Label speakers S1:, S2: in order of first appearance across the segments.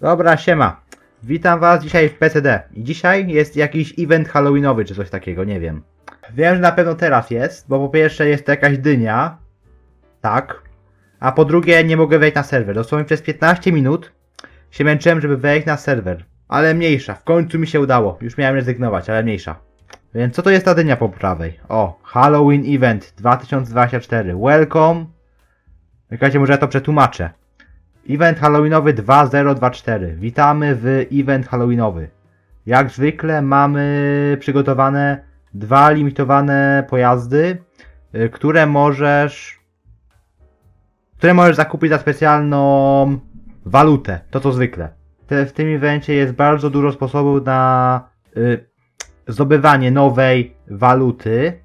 S1: Dobra, siema. Witam was dzisiaj w PCD. I dzisiaj jest jakiś event halloweenowy czy coś takiego, nie wiem. Wiem, że na pewno teraz jest, bo po pierwsze jest to jakaś dynia. Tak. A po drugie nie mogę wejść na serwer. Dosłownie przez 15 minut się męczyłem, żeby wejść na serwer. Ale mniejsza, w końcu mi się udało. Już miałem rezygnować, ale mniejsza. Więc co to jest ta dynia po prawej? O, Halloween Event 2024. Welcome. Czekajcie, może ja to przetłumaczę. Event Halloweenowy 2024. Witamy w event Halloweenowy. Jak zwykle mamy przygotowane dwa limitowane pojazdy, y, które możesz które możesz zakupić za specjalną walutę. To co zwykle. W tym evencie jest bardzo dużo sposobów na y, zdobywanie nowej waluty,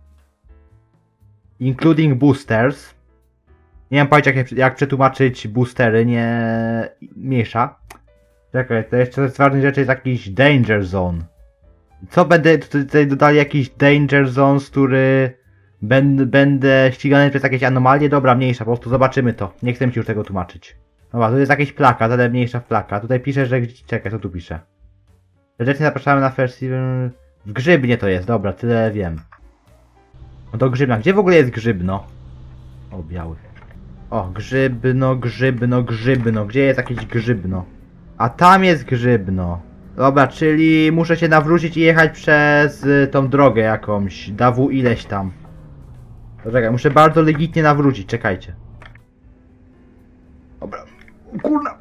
S1: including boosters. Nie mam pojęcia jak, jak przetłumaczyć boostery, nie mniejsza. Czekaj, to jeszcze z ważnych rzeczy jest jakiś danger zone. Co będę, tutaj dodali jakiś danger zone, z który będę, będę ścigany przez jakieś anomalie? Dobra, mniejsza, po prostu zobaczymy to. Nie chcę się już tego tłumaczyć. Dobra, tu jest jakiś plakat, ale mniejsza plaka. Tutaj pisze, że... Czekaj, co tu pisze? Serdecznie zapraszamy na festiwal... W Grzybnie to jest, dobra, tyle wiem. No do Grzybna. Gdzie w ogóle jest Grzybno? O, biały. O, Grzybno, Grzybno, Grzybno. Gdzie jest jakieś Grzybno? A tam jest Grzybno. Dobra, czyli muszę się nawrócić i jechać przez y, tą drogę jakąś. Dawu ileś tam. Czekaj, muszę bardzo legitnie nawrócić, czekajcie. Dobra. Kurna.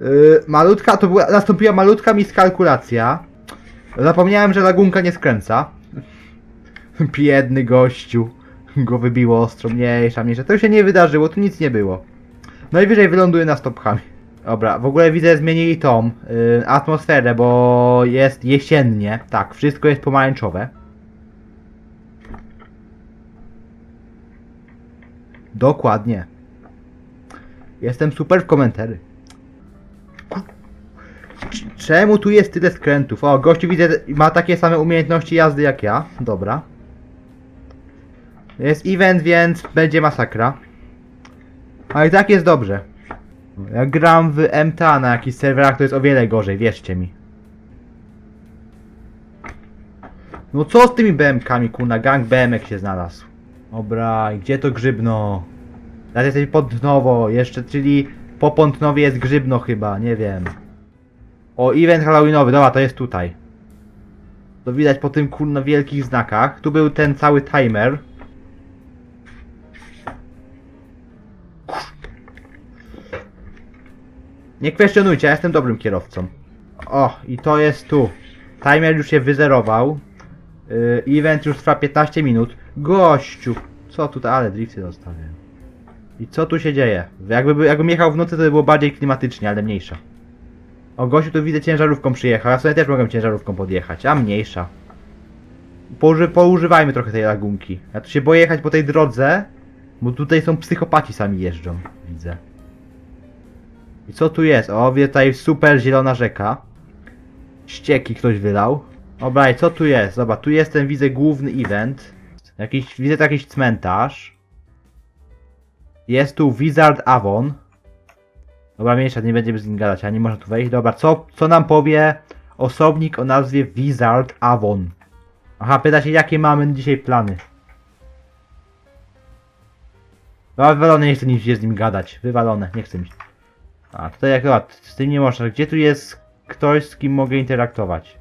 S1: Yy, malutka, to była, nastąpiła malutka miskalkulacja. Zapomniałem, że lagunka nie skręca. Biedny gościu. Go wybiło ostro, mniejsza, mniejsza. To się nie wydarzyło, tu nic nie było. Najwyżej wyląduje na stopkami. Dobra, w ogóle widzę zmienili tą yy, atmosferę, bo jest jesiennie. Tak, wszystko jest pomarańczowe. Dokładnie. Jestem super w komentary. Czemu tu jest tyle skrętów? O, gościu widzę, ma takie same umiejętności jazdy jak ja. Dobra. Jest event, więc będzie masakra. Ale i tak jest dobrze. Jak gram w MTA na jakichś serwerach, to jest o wiele gorzej, wierzcie mi. No co z tymi BMKami, kurna? Gang BMek się znalazł. Dobra, i gdzie to Grzybno? Teraz jesteś Pątnowo, jeszcze, czyli po Pątnowie jest Grzybno chyba, nie wiem. O, event halloweenowy, dobra, to jest tutaj. To widać po tym kurna wielkich znakach. Tu był ten cały timer. Nie kwestionujcie, ja jestem dobrym kierowcą. O, i to jest tu. Timer już się wyzerował. Yy, event już trwa 15 minut. Gościu! Co tutaj? Ale drifty zostawię. I co tu się dzieje? Jakby, jakbym jechał w nocy, to by było bardziej klimatycznie, ale mniejsza. O, gościu tu widzę ciężarówką przyjechał. Ja sobie też mogę ciężarówką podjechać, a mniejsza. Pouży, poużywajmy trochę tej lagunki. Ja tu się boję jechać po tej drodze, bo tutaj są psychopaci sami jeżdżą, widzę. I co tu jest? O, wie tutaj super zielona rzeka. Ścieki ktoś wylał. Dobra, i co tu jest? Zobacz, tu jest ten, widzę, główny event. Jakiś, widzę jakiś cmentarz. Jest tu Wizard Avon. Dobra, mniejsza, nie będziemy z nim gadać, a nie można tu wejść. Dobra, co, co nam powie osobnik o nazwie Wizard Avon? Aha, pyta się, jakie mamy dzisiaj plany. No, wywalone, nie chcę nic z nim gadać. Wywalone, nie chcę mi. A, tutaj akurat, z tym nie można. Gdzie tu jest ktoś, z kim mogę interaktować?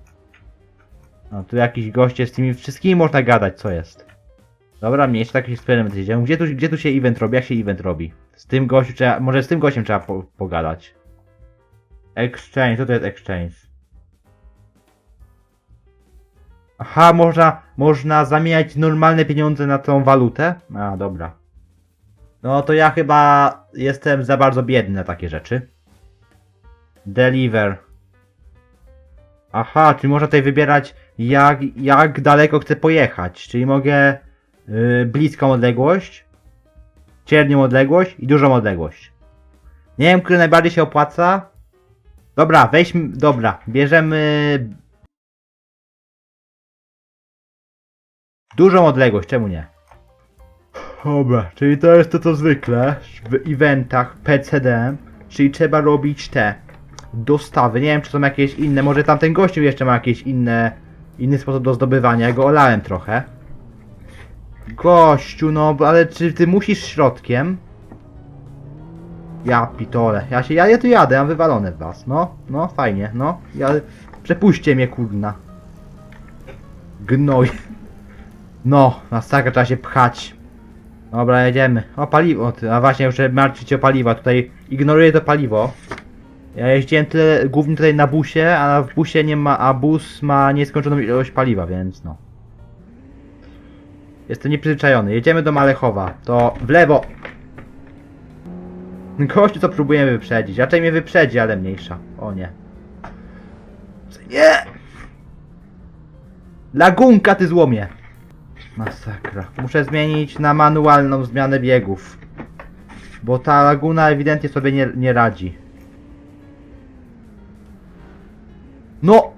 S1: No, tu jakiś goście, z tymi wszystkimi można gadać, co jest. Dobra, mniejszy taki eksperyment idzie. Gdzie tu, gdzie tu się event robi? Jak się event robi? Z tym gościem trzeba, może z tym gościem trzeba po, pogadać. Exchange, co to jest exchange? Aha, można, można zamieniać normalne pieniądze na tą walutę? A, dobra. No to ja chyba jestem za bardzo biedny na takie rzeczy. Deliver. Aha, czyli można tutaj wybierać jak, jak daleko chcę pojechać. Czyli mogę yy, bliską odległość, średnią odległość i dużą odległość. Nie wiem, który najbardziej się opłaca. Dobra, weźmy, dobra, bierzemy dużą odległość, czemu nie? Dobra, czyli to jest to co zwykle w eventach PCD. czyli trzeba robić te dostawy. Nie wiem, czy są jakieś inne, może tamten gościu jeszcze ma jakieś inne, inny sposób do zdobywania, ja go olałem trochę. Gościu, no, ale czy ty musisz środkiem? Ja pitole, ja się, ja, ja tu jadę, mam wywalone w was, no, no, fajnie, no, ja, przepuśćcie mnie, kurna. Gnoj. No, masakra, trzeba się pchać. Dobra, jedziemy. O, paliwo, a właśnie, muszę martwić o paliwa, tutaj ignoruję to paliwo. Ja jeździłem tyle, głównie tutaj na busie, a w busie nie ma, a bus ma nieskończoną ilość paliwa, więc no. Jestem nieprzyzwyczajony. Jedziemy do Malechowa. To w lewo. Gościu co próbujemy wyprzedzić. Raczej mnie wyprzedzi, ale mniejsza. O nie. Nie! Lagunka ty złomie. Masakra. Muszę zmienić na manualną zmianę biegów. Bo ta laguna ewidentnie sobie nie, nie radzi. No!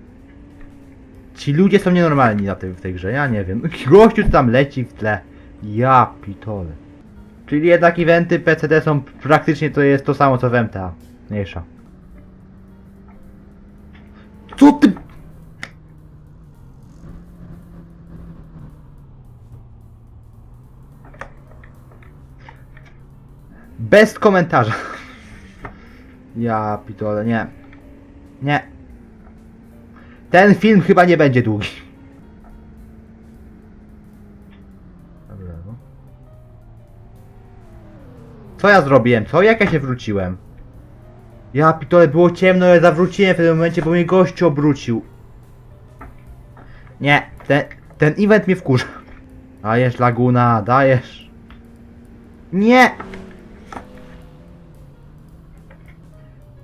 S1: Ci ludzie są nienormalni na tej, w tej grze, ja nie wiem. Gościu tam leci w tle. Ja pitole. Czyli jednak eventy PCD są praktycznie to jest to samo co w MTA. Mniejsza. Co ty? Bez komentarza. Ja pitole, nie. Nie. Ten film chyba nie będzie długi. Dobra, no. Co ja zrobiłem? Co? Jak ja się wróciłem? Ja pitole, było ciemno, ja zawróciłem w tym momencie, bo mnie gościu obrócił. Nie, ten, ten event mnie wkurza. Dajesz Laguna, dajesz. Nie!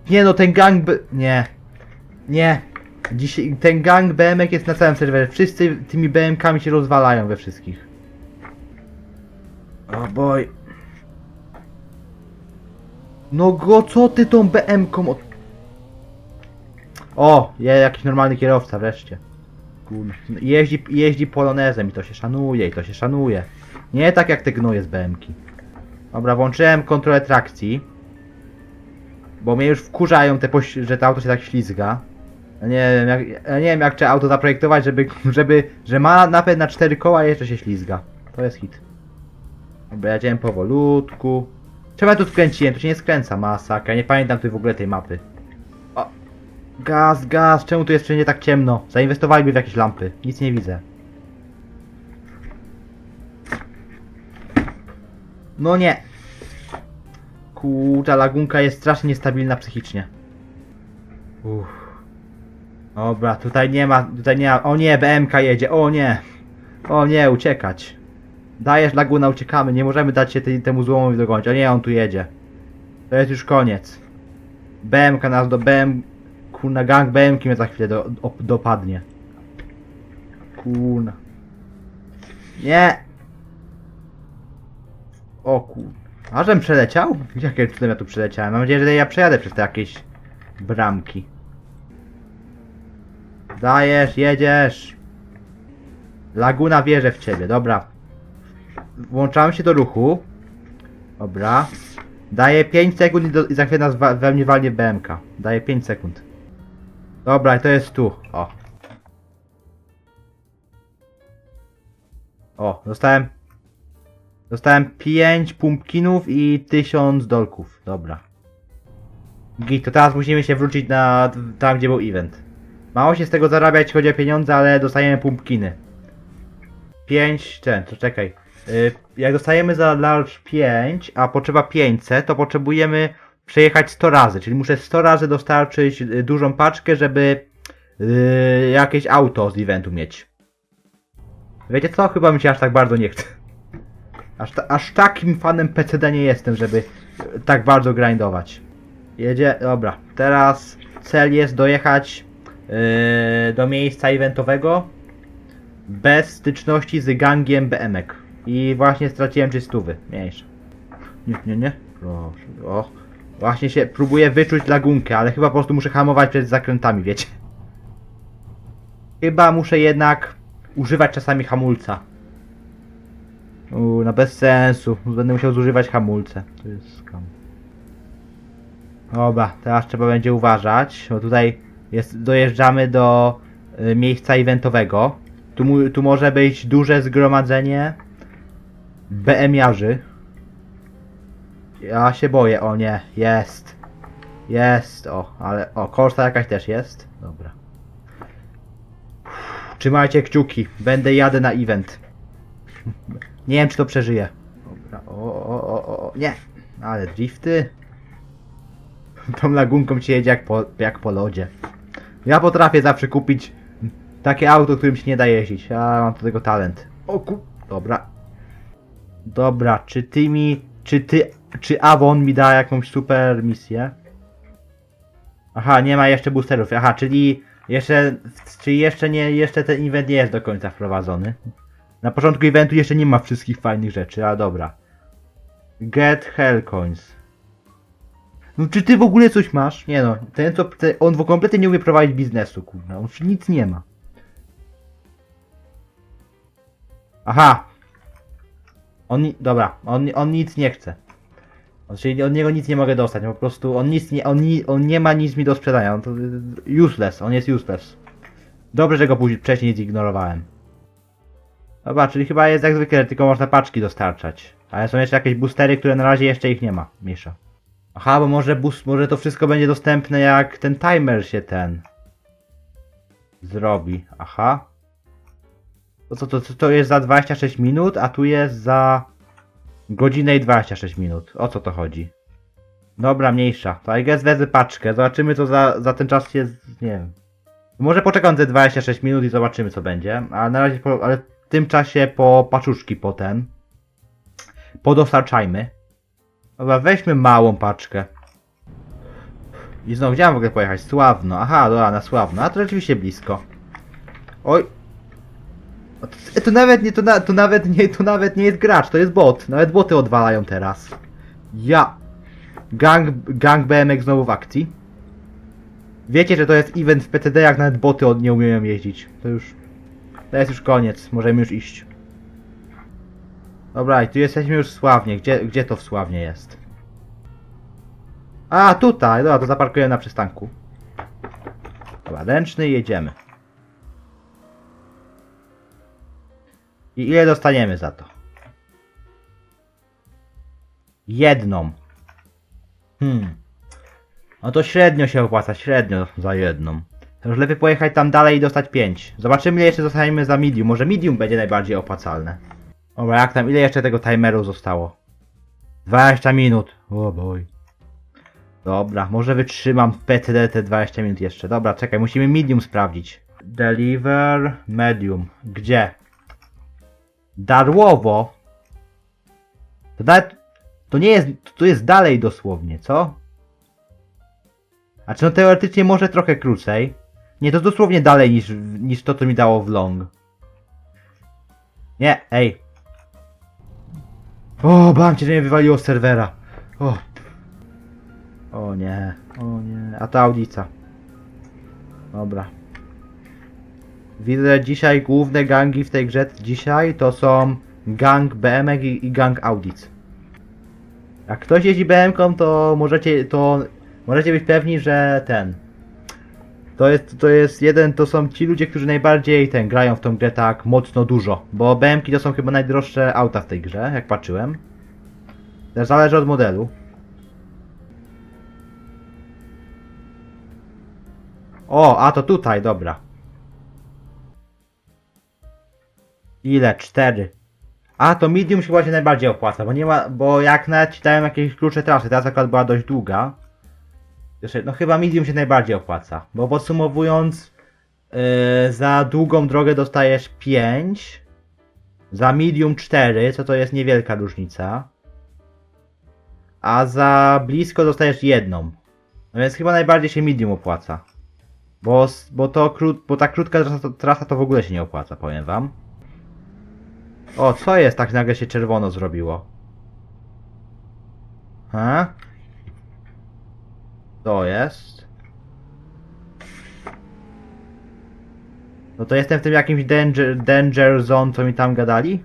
S1: Nie no, ten gang by... Nie. Nie. Dzisiaj ten gang BMK jest na całym serwerze. Wszyscy tymi BMKami się rozwalają we wszystkich. O boj. No go, co ty tą BM-ką od... O, je jakiś normalny kierowca wreszcie. Kurde. Jeździ, jeździ polonezem i to się szanuje, i to się szanuje. Nie tak jak te gnoje z BM-ki. Dobra, włączyłem kontrolę trakcji. Bo mnie już wkurzają te, poś- że to auto się tak ślizga. Ja nie wiem, jak, ja nie wiem jak trzeba auto zaprojektować, żeby, żeby, że ma napęd na cztery koła i jeszcze się ślizga. To jest hit. Dobra, jedziemy powolutku. Ja tu skręciłem? Tu się nie skręca, masakra. Nie pamiętam tu w ogóle tej mapy. O! Gaz, gaz, czemu tu jest wszędzie tak ciemno? Zainwestowaliby w jakieś lampy. Nic nie widzę. No nie. Kurta, lagunka jest strasznie niestabilna psychicznie. Uff. Dobra, tutaj nie ma, tutaj nie ma, o nie, BMK jedzie, o nie. O nie, uciekać. Dajesz laguna, uciekamy, nie możemy dać się tej, temu złomowi dogonić. O nie, on tu jedzie. To jest już koniec. BMK nas do BM... Kurna, gang BMK mnie za chwilę do, op, dopadnie. Kurna. Nie! O kur... A żem przeleciał? Jakie cudem ja tu przeleciałem? Mam nadzieję, że ja przejadę przez te jakieś bramki. Dajesz, jedziesz. Laguna wierzę w ciebie, dobra. Włączamy się do ruchu. Dobra. Daję 5 sekund i, do, i za chwilę nas we mnie walnie BMK. Daję 5 sekund. Dobra, to jest tu. O. O, dostałem. Dostałem 5 pumpkinów i 1000 dolków. Dobra. Git, to teraz musimy się wrócić na tam, gdzie był event. Mało się z tego zarabia, jeśli chodzi o pieniądze, ale dostajemy pumpkiny. 5, ten, to czekaj. Y, jak dostajemy za large 5, a potrzeba 500, to potrzebujemy przejechać 100 razy, czyli muszę 100 razy dostarczyć y, dużą paczkę, żeby y, jakieś auto z eventu mieć. Wiecie co? Chyba mi się aż tak bardzo nie chce. Aż, ta, aż takim fanem PCD nie jestem, żeby tak bardzo grindować. Jedzie, dobra. Teraz cel jest dojechać yy, do miejsca eventowego bez styczności z gangiem BMK. I właśnie straciłem 300. Mniejsze. Nie, nie, nie. Proszę. O. Właśnie się próbuję wyczuć lagunkę, ale chyba po prostu muszę hamować przed zakrętami, wiecie. Chyba muszę jednak używać czasami hamulca. Uuu, no bez sensu. Będę musiał zużywać hamulce. To jest skam. Dobra, teraz trzeba będzie uważać, bo tutaj jest, dojeżdżamy do y, miejsca eventowego. Tu, tu może być duże zgromadzenie BM-jarzy. Ja się boję, o nie, jest. Jest, o, ale, o, koszta jakaś też jest. Dobra. Trzymajcie kciuki, będę jadę na event. Nie wiem, czy to przeżyję. Dobra, o, o, o, o, o, nie. Ale drifty. Tą lagunką się jedzie jak po, jak po lodzie. Ja potrafię zawsze kupić takie auto, którym się nie da jeździć. Ja mam do tego talent. O ku... Dobra. Dobra, czy ty mi... Czy ty... Czy Avon mi da jakąś super misję? Aha, nie ma jeszcze boosterów. Aha, czyli jeszcze... Czyli jeszcze nie... Jeszcze ten event nie jest do końca wprowadzony. Na początku eventu jeszcze nie ma wszystkich fajnych rzeczy, ale dobra. Get Hellcoins. No czy ty w ogóle coś masz? Nie no, ten co, ten, on w kompletnie nie umie prowadzić biznesu, kurwa, on nic nie ma. Aha. On, dobra, on, on nic nie chce. Czyli od niego nic nie mogę dostać, po prostu on nic nie, on, on nie ma nic mi do sprzedania, on to useless, on jest useless. Dobrze, że go później, wcześniej zignorowałem. Dobra, czyli chyba jest jak zwykle, tylko można paczki dostarczać. Ale są jeszcze jakieś boostery, które na razie jeszcze ich nie ma, Misza. Aha, bo może boost, może to wszystko będzie dostępne jak ten timer się ten zrobi. Aha. To to, to, to jest za 26 minut, a tu jest za godzinę i 26 minut. O co to chodzi? Dobra, mniejsza. To I guess wezmę paczkę. Zobaczymy co za, za ten czas jest, nie wiem. Może poczekam te 26 minut i zobaczymy co będzie. A na razie, ale tym czasie po paczuszki potem. Podostarczajmy. Dobra, weźmy małą paczkę. I znowu, mam w ogóle pojechać? Sławno. Aha, dobra, na Sławno. A to rzeczywiście blisko. Oj. To, nawet nie, to, na, to nawet nie, to nawet nie jest gracz, to jest bot. Nawet boty odwalają teraz. Ja. Gang, gang BMX znowu w akcji. Wiecie, że to jest event w PTD, jak nawet boty od nie umieją jeździć. To już... To jest już koniec, możemy już iść. Dobra, i tu jesteśmy już w Sławnie. Gdzie, gdzie to w Sławnie jest? A, tutaj. Dobra, to zaparkuję na przystanku. Dobra, ręczny i jedziemy. I ile dostaniemy za to? Jedną. Hmm. No to średnio się opłaca, średnio za jedną. Już lepiej pojechać tam dalej i dostać 5. Zobaczymy ile jeszcze dostaniemy za medium. Może medium będzie najbardziej opłacalne. Dobra, jak tam, ile jeszcze tego timeru zostało? 20 minut. O boj. Dobra, może wytrzymam w PCD te 20 minut jeszcze. Dobra, czekaj, musimy medium sprawdzić. Deliver medium. Gdzie? Darłowo. To nawet, to nie jest, to jest dalej dosłownie, co? A czy no teoretycznie może trochę krócej? Nie, to dosłownie dalej niż, niż to, co mi dało w long. Nie, ej. O, bam cię, że mnie wywaliło z serwera. O. O nie, o nie. A to audica. Dobra. Widzę dzisiaj główne gangi w tej grze dzisiaj to są gang BMX i, i gang Audic. Jak ktoś jeździ BM-ką, to możecie to możecie być pewni, że ten to jest, to jest jeden, to są ci ludzie, którzy najbardziej ten grają w tą grę tak mocno dużo, bo BM-ki to są chyba najdroższe auta w tej grze, jak patrzyłem. Też zależy od modelu. O, a to tutaj, dobra. Ile? Cztery. A, to medium się właśnie najbardziej opłaca, bo nie ma, bo jak nawet ci dałem jakieś klucze trasy, teraz akurat była dość długa. No chyba medium się najbardziej opłaca, bo podsumowując, yy, za długą drogę dostajesz 5, za medium 4, co to jest niewielka różnica, a za blisko dostajesz jedną. No więc chyba najbardziej się medium opłaca. Bo, bo, to krót, bo ta krótka trasa, trasa to w ogóle się nie opłaca, powiem wam. O, co jest? Tak nagle się czerwono zrobiło. Ha? To jest. No to jestem w tym jakimś danger, danger zone, co mi tam gadali?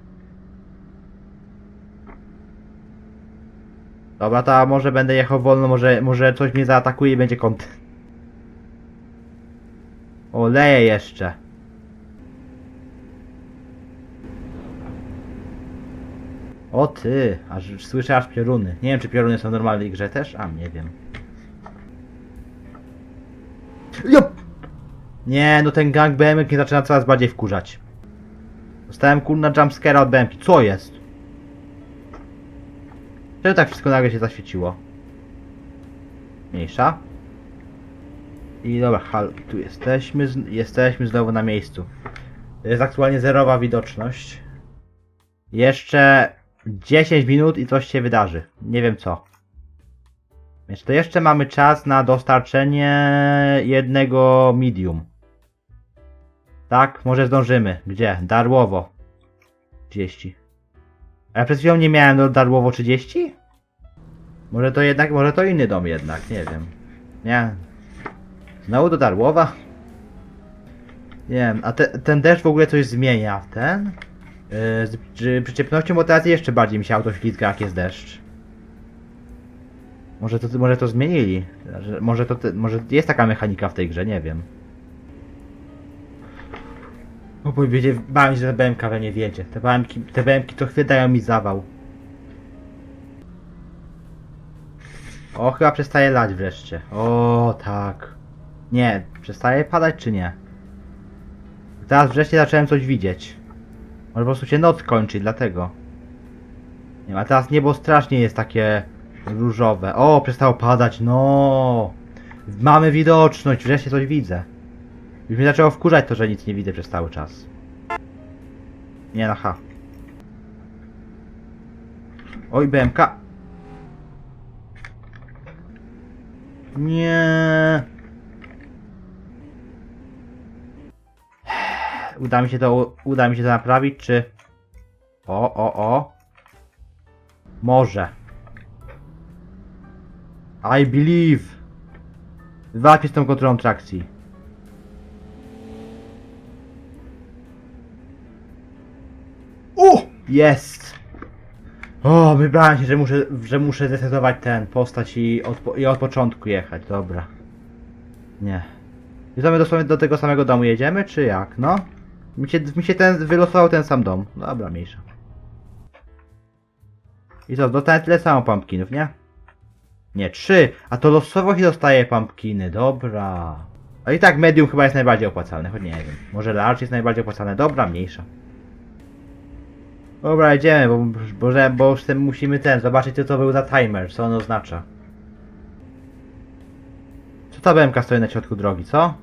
S1: Dobra, to może będę jechał wolno, może, może coś mnie zaatakuje i będzie kąt. O, leje jeszcze. O ty, aż słyszę aż pioruny. Nie wiem czy pioruny są w normalnej grze też? A, nie wiem. Jop! Nie, no ten gang BMK mnie zaczyna coraz bardziej wkurzać. Dostałem kurna jumpscare'a od BMK. Co jest? Czemu tak wszystko nagle się zaświeciło? Mniejsza. I dobra, hal, tu jesteśmy, jesteśmy znowu na miejscu. Jest aktualnie zerowa widoczność. Jeszcze 10 minut i coś się wydarzy. Nie wiem co. Więc to jeszcze mamy czas na dostarczenie jednego medium. Tak, może zdążymy. Gdzie? Darłowo. 30. A ja przed chwilą nie miałem do Darłowo 30? Może to jednak, może to inny dom jednak, nie wiem. Nie. Znowu do Darłowa? Nie wiem, a te, ten deszcz w ogóle coś zmienia ten? Yy, z przy, przyczepnością, bo teraz jeszcze bardziej mi się auto ślizga jak jest deszcz. Może to, może to zmienili. Że- Może to, może jest taka mechanika w tej grze, nie wiem. O bo będzie, bałem się, że BMK we mnie wiedzie. Te BMK, te BMK to chwilę dają mi zawał. O, chyba przestaje lać wreszcie. O, tak. Nie, przestaje padać czy nie? Teraz wreszcie zacząłem coś widzieć. Może po prostu się noc kończy, dlatego. Nie ma, teraz niebo strasznie jest takie różowe. O, przestało padać, no. Mamy widoczność, wreszcie coś widzę. Już mnie zaczęło wkurzać to, że nic nie widzę przez cały czas. Nie no, ha. Oj, BMK. Nie. Uda mi się to, uda mi się to naprawić, czy... O, o, o. Może. I believe. Walczę z tą kontrolą trakcji. U! Jest! O, wybrałem się, że muszę, że muszę zresetować ten postać i od, i od początku jechać, dobra. Nie. I co my dosłownie do tego samego domu jedziemy, czy jak? No? Mi się, mi się ten wylosował ten sam dom. Dobra, mniejsza. I co, dostałem tyle samo pumpkinów, nie? Nie, trzy, a to losowo się dostaje pumpkiny, dobra. A i tak medium chyba jest najbardziej opłacalne, choć nie wiem. Może large jest najbardziej opłacalne, dobra, mniejsza. Dobra, jedziemy, bo, bo, bo już ten, musimy ten, zobaczyć co to był za timer, co on oznacza. Co ta BMK stoi na środku drogi, co?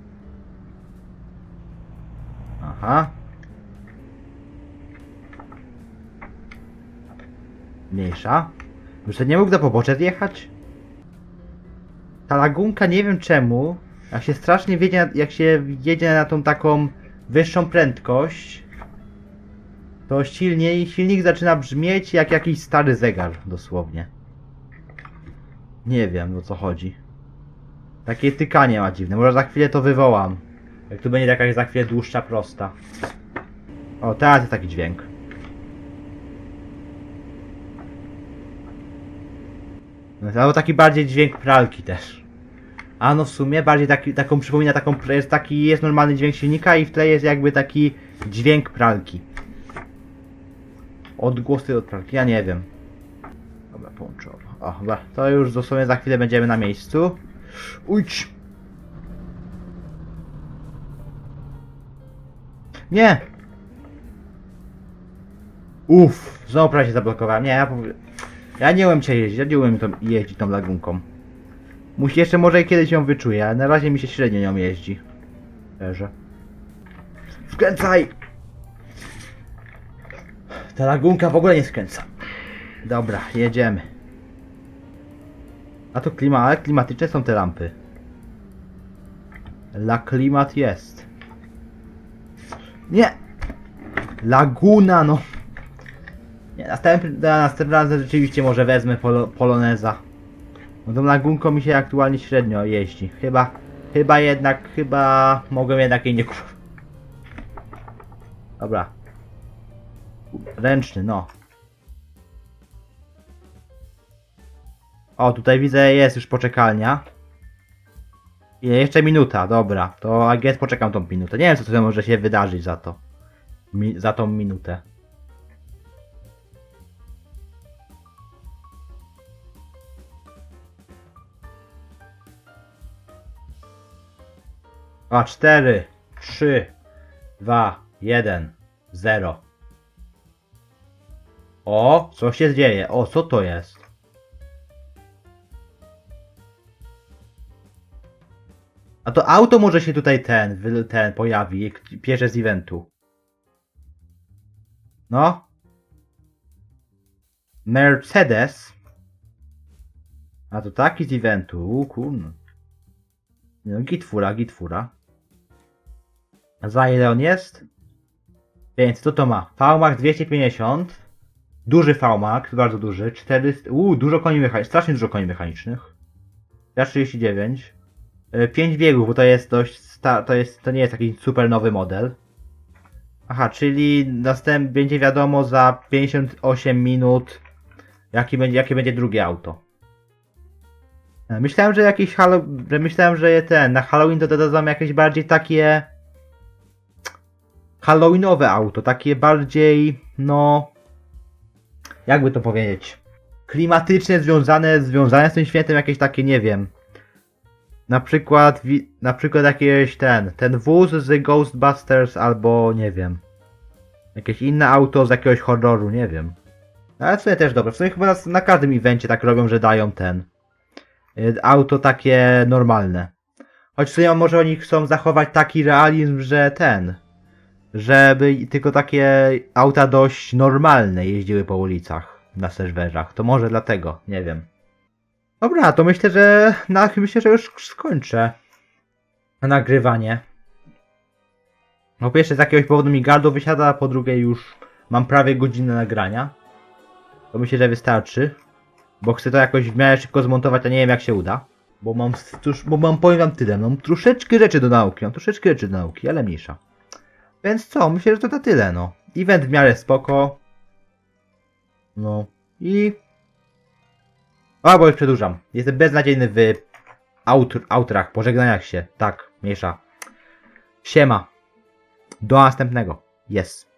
S1: Aha. Mniejsza. Już nie mógł do pobocze zjechać? Ta lagunka nie wiem czemu, jak się strasznie wiedzie, jak się jedzie na tą taką wyższą prędkość, to silniej, silnik zaczyna brzmieć jak jakiś stary zegar, dosłownie. Nie wiem o co chodzi. Takie tykanie ma dziwne, może za chwilę to wywołam. Jak tu będzie jakaś za chwilę dłuższa, prosta. O, teraz jest taki dźwięk. Albo taki bardziej dźwięk pralki też. A no w sumie bardziej taki, taką przypomina taką, jest taki, jest normalny dźwięk silnika i w tle jest jakby taki dźwięk pralki. Odgłosy od pralki, ja nie wiem. Dobra, połączowo. O, dobra, to już dosłownie za chwilę będziemy na miejscu. Ujcz! Nie! Uff, znowu prawie się zablokowałem. Nie, ja powiem... Ja nie umiem cię jeździć, ja nie umiem tą, jeździć tą lagunką. Musi jeszcze może kiedyś ją wyczuję, ale na razie mi się średnio nią jeździ. Szczerze. Skręcaj! Ta lagunka w ogóle nie skręca. Dobra, jedziemy. A to klima, ale klimatyczne są te lampy. La klimat jest. Nie! Laguna, no. Nie, następny, następnym razem rzeczywiście może wezmę polo, poloneza. No tą lagunką mi się aktualnie średnio jeździ. Chyba, chyba jednak, chyba mogłem jednak jej nie kupić. Dobra. Ręczny, no. O, tutaj widzę, jest już poczekalnia. I jeszcze minuta, dobra. To guess poczekam tą minutę. Nie wiem, co tutaj może się wydarzyć za to. Mi za tą minutę. A, 4, 3, 2, 1, 0. O, co się dzieje? O, co to jest? A to auto może się tutaj ten, ten pojawi, jak pierwsze z eventu. No. Mercedes. A to taki z eventu, kurno. No, gitfura, gitfura. Za ile on jest? Więc co to ma? VMAX 250. Duży VMAX, bardzo duży. 400. Uuu, dużo koni mechanicznych, strasznie dużo koni mechanicznych. Ja 39. 5 biegów, bo to jest dość sta- to jest to nie jest taki super nowy model. Aha, czyli następ będzie wiadomo za 58 minut jaki będzie, jakie będzie drugie auto. E, Myślałem, że jakiś Halo... że myślałem, że ten na Halloween to dodadzą jakieś bardziej takie Halloweenowe auto, takie bardziej no jakby to powiedzieć klimatyczne, związane związane z tym świętem jakieś takie, nie wiem. Na przykład, na przykład jakieś ten, ten wóz z Ghostbusters albo nie wiem. Jakieś inne auto z jakiegoś horroru, nie wiem. Ale w sumie też dobre. W sumie chyba na, na każdym evencie tak robią, że dają ten. y, Auto takie normalne. Choć w sumie może oni chcą zachować taki realizm, że ten. Żeby tylko takie auta dość normalne jeździły po ulicach na serwerach. To może dlatego, nie wiem. Dobra, to myślę, że na, myślę, że już skończę nagrywanie. Po pierwsze z jakiegoś powodu mi gardło wysiada, po drugie już mam prawie godzinę nagrania. To myślę, że wystarczy. Bo chcę to jakoś w miarę szybko zmontować, a nie wiem jak się uda. Bo mam, tuż, bo mam powiem wam tyle, mam troszeczkę rzeczy do nauki, mam troszeczkę rzeczy do nauki, ale mniejsza. Więc co, myślę, że to na tyle, no. Event w miarę spoko. No. I a, bo już przedłużam. Jestem beznadziejny w outr outrach, pożegnaniach się. Tak, mniejsza. Siema. Do następnego. Jest.